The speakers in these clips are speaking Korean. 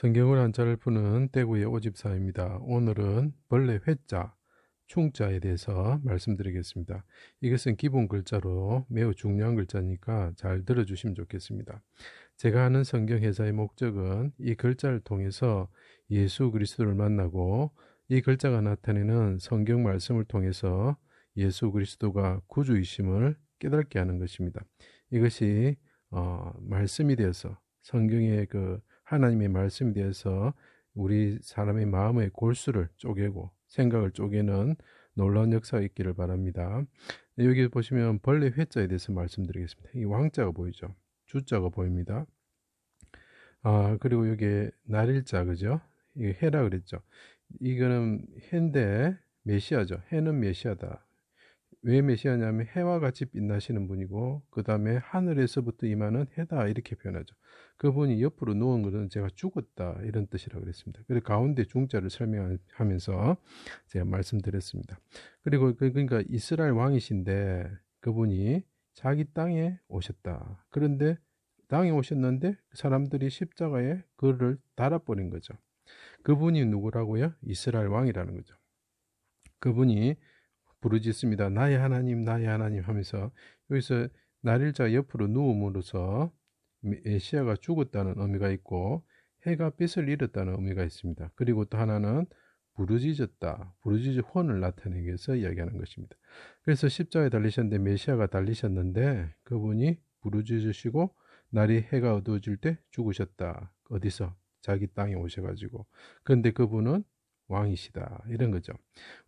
성경을 한자를 푸는 떼구의 오집사입니다. 오늘은 벌레 회자, 충자에 대해서 말씀드리겠습니다. 이것은 기본 글자로 매우 중요한 글자니까 잘 들어주시면 좋겠습니다. 제가 하는 성경 회사의 목적은 이 글자를 통해서 예수 그리스도를 만나고 이 글자가 나타내는 성경 말씀을 통해서 예수 그리스도가 구주이심을 깨닫게 하는 것입니다. 이것이 어, 말씀이 되어서 성경의 그 하나님의 말씀에 대해서 우리 사람의 마음의 골수를 쪼개고 생각을 쪼개는 놀라운 역사가 있기를 바랍니다. 여기 보시면 벌레 회자에 대해서 말씀드리겠습니다. 이 왕자가 보이죠? 주자가 보입니다. 아, 그리고 여기 날일자, 그죠? 이게 해라 그랬죠? 이거는 해인데 메시아죠. 해는 메시아다. 왜 메시아냐면 해와 같이 빛나시는 분이고 그 다음에 하늘에서부터 임하는 해다 이렇게 표현하죠. 그분이 옆으로 누운 것은 제가 죽었다 이런 뜻이라고 그랬습니다. 그리고 가운데 중자를 설명하면서 제가 말씀드렸습니다. 그리고 그, 그러니까 이스라엘 왕이신데 그분이 자기 땅에 오셨다. 그런데 땅에 오셨는데 사람들이 십자가에 그를 달아버린 거죠. 그분이 누구라고요? 이스라엘 왕이라는 거죠. 그분이 부르짖습니다. 나의 하나님, 나의 하나님 하면서 여기서 날일자 옆으로 누움으로써 메시아가 죽었다는 의미가 있고 해가 빛을 잃었다는 의미가 있습니다. 그리고 또 하나는 부르짖었다. 부르짖어 혼을 나타내기 위해서 이야기하는 것입니다. 그래서 십자가에 달리셨는데 메시아가 달리셨는데 그분이 부르짖으시고 날이 해가 어두워질 때 죽으셨다. 어디서? 자기 땅에 오셔가지고. 그런데 그분은 왕이시다. 이런 거죠.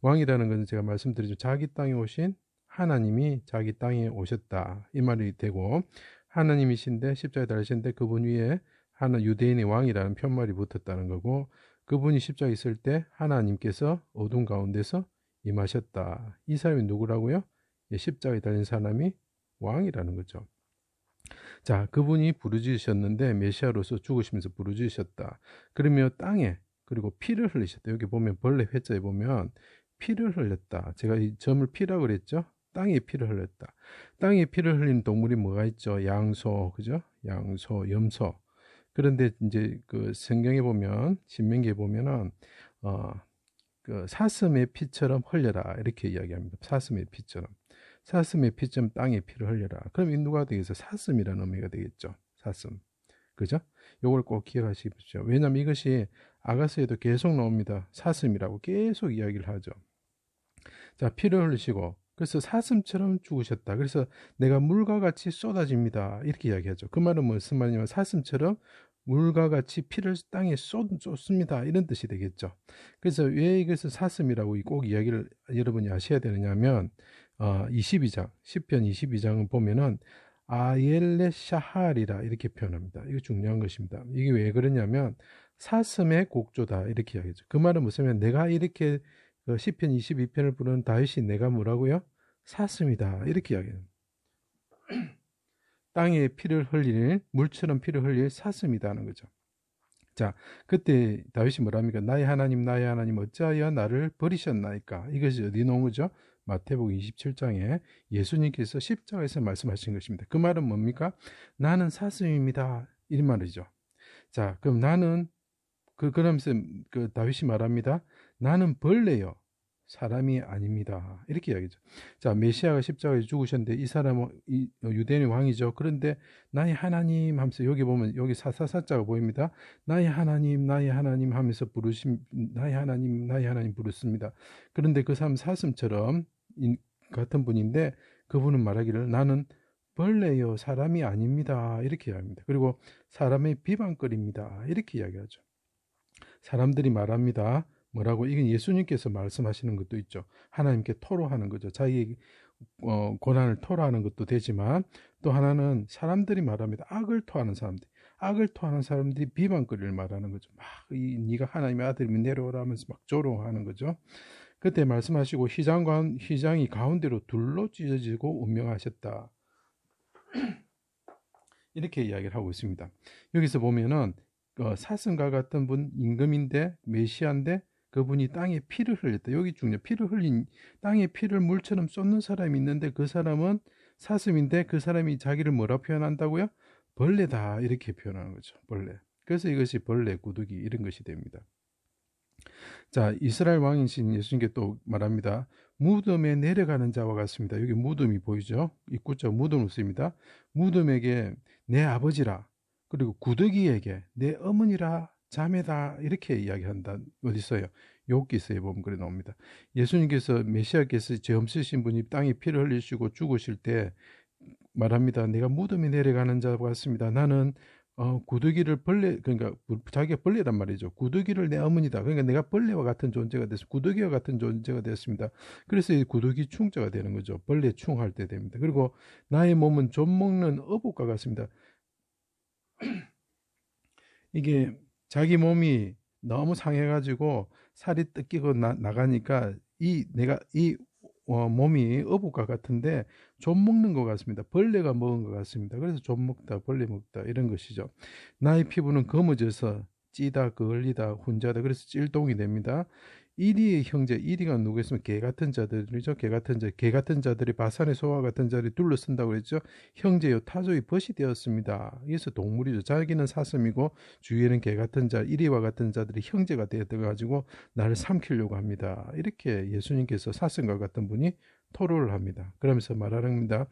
왕이라는 것은 제가 말씀드리죠. 자기 땅에 오신 하나님이 자기 땅에 오셨다. 이 말이 되고 하나님이신데 십자가에 달리신데 그분 위에 하나 유대인의 왕이라는 편말이 붙었다는 거고 그분이 십자가에 있을 때 하나님께서 어둠 가운데서 임하셨다. 이 사람이 누구라고요? 예, 십자가에 달린 사람이 왕이라는 거죠. 자, 그분이 부르짖으셨는데 메시아로서 죽으시면서 부르짖으셨다. 그러면 땅에 그리고 피를 흘리셨다. 여기 보면 벌레 회자에 보면 피를 흘렸다. 제가 이 점을 피라고 그랬죠? 땅에 피를 흘렸다. 땅에 피를 흘리는 동물이 뭐가 있죠? 양소, 그죠? 양소, 염소. 그런데 이제 그 성경에 보면 신명기에 보면은 어그 사슴의 피처럼 흘려라 이렇게 이야기합니다. 사슴의 피처럼. 사슴의 피처럼 땅에 피를 흘려라. 그럼 이 누가 되겠어? 사슴이라는 의미가 되겠죠. 사슴. 그죠? 요걸 꼭 기억하십시오. 왜냐면 이것이 아가스에도 계속 나옵니다. 사슴이라고 계속 이야기를 하죠. 자, 피를 흘리시고 그래서 사슴처럼 죽으셨다. 그래서 내가 물과 같이 쏟아집니다. 이렇게 이야기하죠. 그 말은 무슨 말이냐면 사슴처럼 물과 같이 피를 땅에 쏟, 쏟습니다. 이런 뜻이 되겠죠. 그래서 왜 이것을 사슴이라고 꼭 이야기를 여러분이 아셔야 되느냐면 어, 22장, 10편 22장을 보면은 아옐레 샤할이라 이렇게 표현합니다. 이거 중요한 것입니다. 이게 왜 그러냐면 사슴의 곡조다 이렇게 이야기죠. 그 말은 무슨 내가 이렇게 그 시편 22편을 부르는 다윗이 내가 뭐라고요? 사슴이다 이렇게 이야기해요. 땅에 피를 흘릴 물처럼 피를 흘릴 사슴이다는 거죠. 자, 그때 다윗이 뭐랍니까? 나의 하나님, 나의 하나님, 어찌하여 나를 버리셨나이까? 이것이 어디 나온 거죠? 마태복음 27장에 예수님께서 십자가에서 말씀하신 것입니다. 그 말은 뭡니까? 나는 사슴입니다. 이 말이죠. 자, 그럼 나는 그 그러면서 그 다윗이 말합니다. 나는 벌레요. 사람이 아닙니다. 이렇게 이야기죠. 자, 메시아가 십자가에 죽으셨는데 이 사람은 이 유대인의 왕이죠. 그런데 나의 하나님 하면서 여기 보면 여기 사사사자가 보입니다. 나의 하나님, 나의 하나님 하면서 부르심 나의 하나님, 나의 하나님 부르습니다. 그런데 그 사람 사슴처럼 같은 분인데 그분은 말하기를 나는 벌레요 사람이 아닙니다. 이렇게 이야기합니다. 그리고 사람의 비방거리입니다. 이렇게 이야기하죠. 사람들이 말합니다. 뭐라고 이건 예수님께서 말씀하시는 것도 있죠. 하나님께 토로하는 거죠. 자기 어, 고난을 토로하는 것도 되지만 또 하나는 사람들이 말합니다. 악을 토하는 사람들. 악을 토하는 사람들이 비방거리를 말하는 거죠. 막 이, 네가 하나님의 아들이면 내려오라 하면서 막 조롱하는 거죠. 그때 말씀하시고 휘장 휘장이 가운데로 둘로 찢어지고 운명하셨다. 이렇게 이야기를 하고 있습니다. 여기서 보면은 어, 사슴과 같은 분 임금인데 메시아인데 그분이 땅에 피를 흘렸다. 여기 중요. 피를 흘린 땅에 피를 물처럼 쏟는 사람이 있는데 그 사람은 사슴인데 그 사람이 자기를 뭐라 표현한다고요? 벌레다 이렇게 표현하는 거죠. 벌레. 그래서 이것이 벌레, 구더기 이런 것이 됩니다. 자, 이스라엘 왕이신 예수님께 또 말합니다. 무덤에 내려가는 자와 같습니다. 여기 무덤이 보이죠? 입구자 무덤을 씁니다. 무덤에게 내 아버지라 그리고 구더기에게 내 어머니라 자매다 이렇게 이야기한다. 어디 있어요? 욥기서에 보면 그래 나옵니다. 예수님께서 메시아께서 죄 없으신 분이 땅에 피를 흘리시고 죽으실 때 말합니다. 내가 무덤에 내려가는 자와 같습니다. 나는 어, 구더기를 벌레 그러니까 자기가 벌레란 말이죠. 구더기를 내 어머니다. 그러니까 내가 벌레와 같은 존재가 됐습니다. 구더기와 같은 존재가 됐습니다. 그래서 이 구더기 충자가 되는 거죠. 벌레 충할 때 됩니다. 그리고 나의 몸은 좀 먹는 어복과 같습니다. 이게 자기 몸이 너무 상해가지고 살이 뜯기고 나, 나가니까 이 내가 이 어, 몸이 어복과 같은데 좀 먹는 것 같습니다. 벌레가 먹은 것 같습니다. 그래서 좀 먹다, 벌레 먹다 이런 것이죠. 나의 피부는 검어져서 찌다, 그을리다, 훈자다. 그래서 찔동이 됩니다. 이리의 형제, 이리가 누구였으면 개 같은 자들이죠. 개 같은 자, 개 같은 자들이 바산의 소와 같은 자들이 둘러쓴다고 그랬죠. 형제요, 타조의 벗이 되었습니다. 그래서 동물이죠. 자기는 사슴이고 주위에는 개 같은 자, 이리와 같은 자들이 형제가 되어가지고 나를 삼키려고 합니다. 이렇게 예수님께서 사슴과 같은 분이 토로를 합니다. 그러면서 말하랍니다.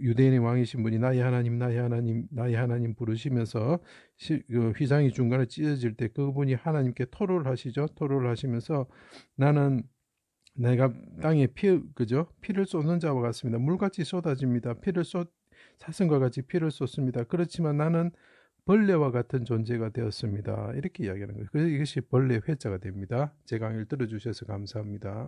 유대인의 왕이신 분이 나의 하나님, 나의 하나님, 나의 하나님 부르시면서 시, 그 휘장이 중간에 찢어질 때 그분이 하나님께 토로를 하시죠. 토로를 하시면서 나는 내가 땅에 피, 그죠? 피를 쏟는 자와 같습니다. 물같이 쏟아집니다. 피를 쏟, 사슴과 같이 피를 쏟습니다. 그렇지만 나는 벌레와 같은 존재가 되었습니다. 이렇게 이야기하는 거예요. 그래서 이것이 벌레 회자가 됩니다. 제 강의를 들어주셔서 감사합니다.